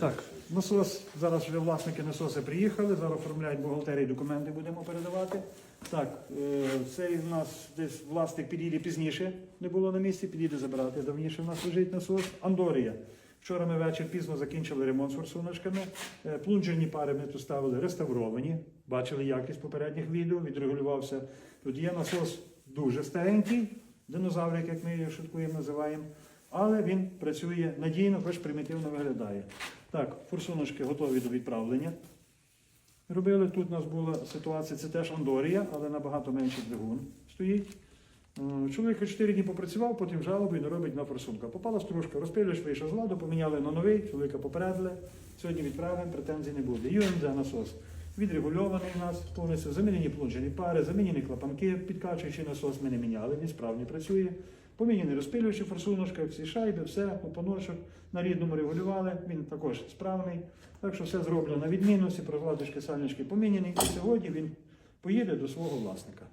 Так, насос, зараз вже власники насоса приїхали, зараз оформляють бухгалтерії, документи будемо передавати. Так, е, цей у нас десь власник підійде пізніше, не було на місці, підійде забирати. Давніше у нас лежить насос. Андорія. Вчора ми вечір пізно закінчили ремонт з форсуночками. Е, Плунжерні пари ми тут ставили реставровані. Бачили якість попередніх відео, відрегулювався. Тут є насос дуже старенький, динозаврик, як ми його шуткуємо, називаємо. Але він працює надійно, хоч примітивно виглядає. Так, форсуночки готові до відправлення. Робили тут у нас була ситуація, це теж Андорія, але набагато менший двигун стоїть. Чоловік 4 дні попрацював, потім жалобу і не робить на форсунка. Попала стружка, розпилюєш, вийшов з ладу, поміняли на новий, чоловіка попередили. Сьогодні відправимо, претензій не буде. UMD насос відрегульований у нас повністю, замінені плунжені пари, замінені клапанки, підкачуючий насос ми не міняли, він справді працює. Поміняні розпилювачі, форсуночка, всі шайби, все, опоночок на рідному регулювали, він також справний. Так що все зроблено на відмінності, прокладочки, сальнички поміняні. І сьогодні він поїде до свого власника.